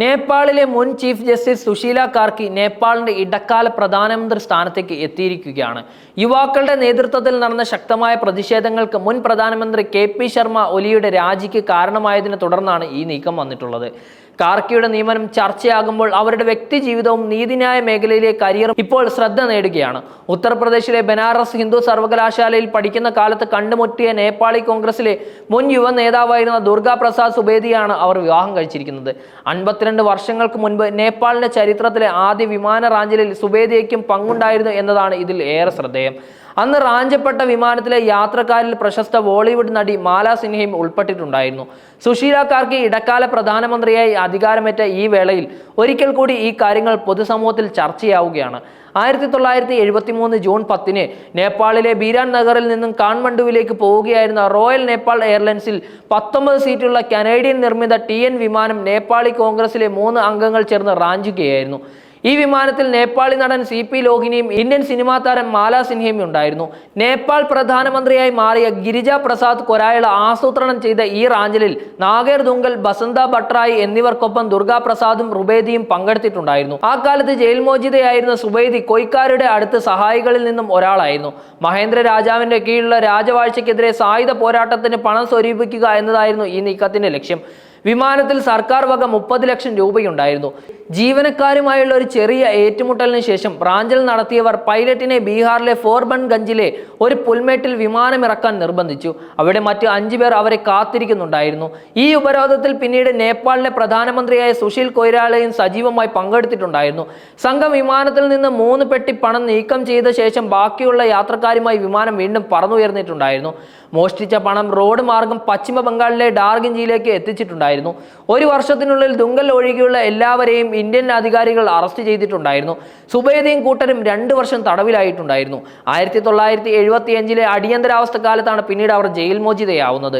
നേപ്പാളിലെ മുൻ chief justice Sushila Karki നേപ്പാളിന്റെ ഇടക്കാല പ്രധാനമന്ത്രി സ്ഥാനത്തേക്ക് എത്തിയിരിക്കുകയാണ്. യുവാക്കളുടെ നേതൃത്വത്തിൽ നടന്ന ശക്തമായ പ്രതിഷേധങ്ങൾക്ക് മുൻ പ്രധാനമന്ത്രി കെ ശർമ്മ ഒലിയുടെ രാജിക്ക് കാരണമായതിനെ തുടർന്നാണ് ഈ നീക്കം വന്നിട്ടുള്ളത്. കാർക്കിയുടെ നിയമനം ചർച്ചയാകുമ്പോൾ അവരുടെ വ്യക്തി ജീവിതവും നീതിന്യായ മേഖലയിലെ കരിയറും ഇപ്പോൾ ശ്രദ്ധ നേടുകയാണ്. ഉത്തർപ്രദേശിലെ ബനാറസ് ഹിന്ദു സർവകലാശാലയിൽ പഠിക്കുന്ന കാലത്ത് കണ്ടുമുട്ടിയ നേപ്പാളി കോൺഗ്രസിലെ മുൻ യുവ നേതാവായിരുന്ന ദുർഗാ പ്രസാദ് സുബേദിയാണ് അവർ വിവാഹം കഴിച്ചിരിക്കുന്നത്. അൻപത്തിരണ്ട് വർഷങ്ങൾക്ക് മുൻപ് നേപ്പാളിന്റെ ചരിത്രത്തിലെ ആദ്യ വിമാന റാഞ്ചലിൽ സുബേദിയയ്ക്കും പങ്കുണ്ടായിരുന്നു എന്നതാണ് ഇതിൽ ഏറെ ശ്രദ്ധേയം. അന്ന് റാഞ്ചപ്പെട്ട വിമാനത്തിലെ യാത്രക്കാരിൽ പ്രശസ്ത ബോളിവുഡ് നടി മാല സിൻഹയും ഉൾപ്പെട്ടിട്ടുണ്ടായിരുന്നു. സുശീല കാർക്കി ഇടക്കാല പ്രധാനമന്ത്രിയായി അധികാരമേറ്റ ഈ വേളയിൽ ഒരിക്കൽ കൂടി ഈ കാര്യങ്ങൾ പൊതുസമൂഹത്തിൽ ചർച്ചയാവുകയാണ്. ആയിരത്തി തൊള്ളായിരത്തി എഴുപത്തി മൂന്ന് ജൂൺ പത്തിന് നേപ്പാളിലെ ബീരാൻ നഗറിൽ നിന്നും കാൺമണ്ഡുവിലേക്ക് പോവുകയായിരുന്ന റോയൽ നേപ്പാൾ എയർലൈൻസിൽ പത്തൊമ്പത് സീറ്റുള്ള കനേഡിയൻ നിർമ്മിത ടി എൻ വിമാനം നേപ്പാളി കോൺഗ്രസിലെ മൂന്ന് അംഗങ്ങൾ ചേർന്ന് റാഞ്ചുകയായിരുന്നു. ഈ വിമാനത്തിൽ നേപ്പാളി നടൻ സി പി ലോഹിനിയും ഇന്ത്യൻ സിനിമാ താരം മാലാ സിൻഹയും ഉണ്ടായിരുന്നു. നേപ്പാൾ പ്രധാനമന്ത്രിയായി മാറിയ ഗിരിജ പ്രസാദ് കൊരായള ആസൂത്രണം ചെയ്ത ഈ റാഞ്ചലിൽ നാഗേർ ദുങ്കൽ ബസന്ത ഭട്രായി എന്നിവർക്കൊപ്പം ദുർഗാ പ്രസാദും റുബേദിയും പങ്കെടുത്തിട്ടുണ്ടായിരുന്നു. ആ കാലത്ത് ജയിൽ മോചിതയായിരുന്ന സുബൈദി കൊയ്ക്കാരുടെ അടുത്ത് സഹായികളിൽ നിന്നും ഒരാളായിരുന്നു. മഹേന്ദ്ര രാജാവിന്റെ കീഴിലുള്ള രാജവാഴ്ചയ്ക്കെതിരെ സായുധ പോരാട്ടത്തിന് പണം സ്വരൂപിക്കുക എന്നതായിരുന്നു ഈ നീക്കത്തിന്റെ ലക്ഷ്യം. വിമാനത്തിൽ സർക്കാർ വക മുപ്പത് ലക്ഷം രൂപയുണ്ടായിരുന്നു. ജീവനക്കാരുമായുള്ള ഒരു ചെറിയ ഏറ്റുമുട്ടലിന് ശേഷം റാഞ്ചൽ നടത്തിയവർ പൈലറ്റിനെ ബീഹാറിലെ ഫോർബൺ ഗഞ്ചിലെ ഒരു പുൽമേട്ടിൽ വിമാനമിറക്കാൻ നിർബന്ധിച്ചു. അവിടെ മറ്റ് അഞ്ചു പേർ അവരെ കാത്തിരിക്കുന്നുണ്ടായിരുന്നു. ഈ ഉപരോധത്തിൽ പിന്നീട് നേപ്പാളിലെ പ്രധാനമന്ത്രിയായ സുശീൽ കൊയ്രാളയും സജീവമായി പങ്കെടുത്തിട്ടുണ്ടായിരുന്നു. സംഘം വിമാനത്തിൽ നിന്ന് മൂന്ന് പെട്ടി പണം നീക്കം ചെയ്ത ശേഷം ബാക്കിയുള്ള യാത്രക്കാരുമായി വിമാനം വീണ്ടും പറന്നുയർന്നിട്ടുണ്ടായിരുന്നു. മോഷ്ടിച്ച പണം റോഡ് മാർഗം പശ്ചിമ ബംഗാളിലെ ഡാർഗിഞ്ചിയിലേക്ക് എത്തിച്ചിട്ടുണ്ടായിരുന്നു. ഒരു വർഷത്തിനുള്ളിൽ ദുങ്കൽ ഒഴികെയുള്ള എല്ലാവരെയും ഇന്ത്യൻ അധികാരികൾ അറസ്റ്റ് ചെയ്തിട്ടുണ്ടായിരുന്നു. സുബൈദയും കൂട്ടരും രണ്ട് വർഷം തടവിലായിട്ടുണ്ടായിരുന്നു. ആയിരത്തി തൊള്ളായിരത്തി എഴുപത്തി അഞ്ചിലെ അടിയന്തരാവസ്ഥ കാലത്താണ് പിന്നീട് അവർ ജയിൽ മോചിതയാവുന്നത്.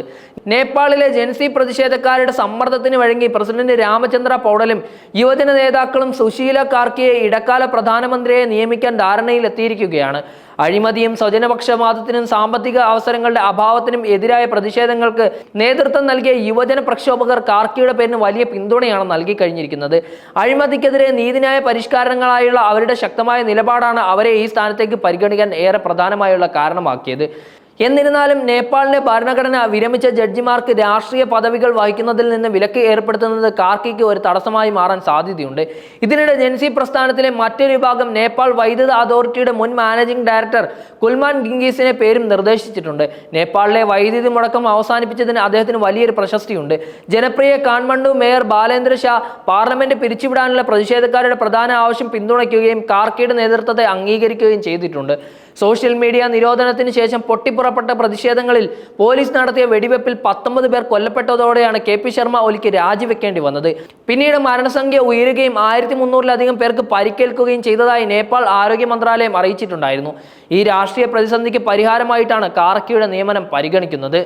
നേപ്പാളിലെ ജൻസി പ്രതിഷേധക്കാരുടെ സമ്മർദ്ദത്തിന് വഴങ്ങി പ്രസിഡന്റ് രാമചന്ദ്ര പൗഡലും യുവജന നേതാക്കളും സുശീല കാർക്കിയെ ഇടക്കാല പ്രധാനമന്ത്രിയെ നിയമിക്കാൻ ധാരണയിലെത്തിയിരിക്കുകയാണ്. അഴിമതിയും സ്വജനപക്ഷപാതത്തിനും സാമ്പത്തിക അവസരങ്ങളുടെ അഭാവത്തിനും എതിരായ പ്രതിഷേധങ്ങൾക്ക് നേതൃത്വം നൽകിയ യുവജന പ്രക്ഷോഭകർ കാർക്കിയുടെ പേരിന് വലിയ പിന്തുണയാണ് നൽകി കഴിഞ്ഞിരിക്കുന്നത് അഴിമതിക്കെതിരെ നീതിന്യായ പരിഷ്കാരങ്ങളായുള്ള അവരുടെ ശക്തമായ നിലപാടാണ് അവരെ ഈ സ്ഥാനത്തേക്ക് പരിഗണിക്കാൻ ഏറെ പ്രധാനമായുള്ള കാരണമാക്കിയത്. എന്നിരുന്നാലും നേപ്പാളിന്റെ ഭരണഘടന വിരമിച്ച ജഡ്ജിമാർക്ക് രാഷ്ട്രീയ പദവികൾ വഹിക്കുന്നതിൽ നിന്ന് വിലക്ക് ഏർപ്പെടുത്തുന്നത് കാർക്കിക്ക് ഒരു തടസ്സമായി മാറാൻ സാധ്യതയുണ്ട്. ഇതിനിടെ ജൻസി പ്രസ്ഥാനത്തിലെ മറ്റൊരു വിഭാഗം നേപ്പാൾ വൈദ്യുത അതോറിറ്റിയുടെ മുൻ മാനേജിംഗ് ഡയറക്ടർ കുൽമാൻ ഗിംഗീസിനെ പേരും നിർദ്ദേശിച്ചിട്ടുണ്ട്. നേപ്പാളിലെ വൈദ്യുതി മുടക്കം അവസാനിപ്പിച്ചതിന് അദ്ദേഹത്തിന് വലിയൊരു പ്രശസ്തിയുണ്ട്. ജനപ്രിയ കാൺമണ്ഡു മേയർ ബാലേന്ദ്ര ഷാ പാർലമെന്റ് പിരിച്ചുവിടാനുള്ള പ്രതിഷേധക്കാരുടെ പ്രധാന ആവശ്യം പിന്തുണയ്ക്കുകയും കാർക്കിയുടെ നേതൃത്വത്തെ അംഗീകരിക്കുകയും ചെയ്തിട്ടുണ്ട്. സോഷ്യൽ മീഡിയ നിരോധനത്തിന് ശേഷം പൊട്ടിപ്പുറപ്പെട്ട പ്രതിഷേധങ്ങളിൽ പോലീസ് നടത്തിയ വെടിവെപ്പിൽ പത്തൊമ്പത് പേർ കൊല്ലപ്പെട്ടതോടെയാണ് കെ പി ശർമ്മ ഒലിക്ക് രാജിവെക്കേണ്ടി വന്നത്. പിന്നീട് മരണസംഖ്യ ഉയരുകയും ആയിരത്തി മുന്നൂറിലധികം പേർക്ക് പരിക്കേൽക്കുകയും ചെയ്തതായി നേപ്പാൾ ആരോഗ്യ മന്ത്രാലയം അറിയിച്ചിട്ടുണ്ടായിരുന്നു. ഈ രാഷ്ട്രീയ പ്രതിസന്ധിക്ക് പരിഹാരമായിട്ടാണ് കാർക്കിയുടെ നിയമനം പരിഗണിക്കുന്നത്.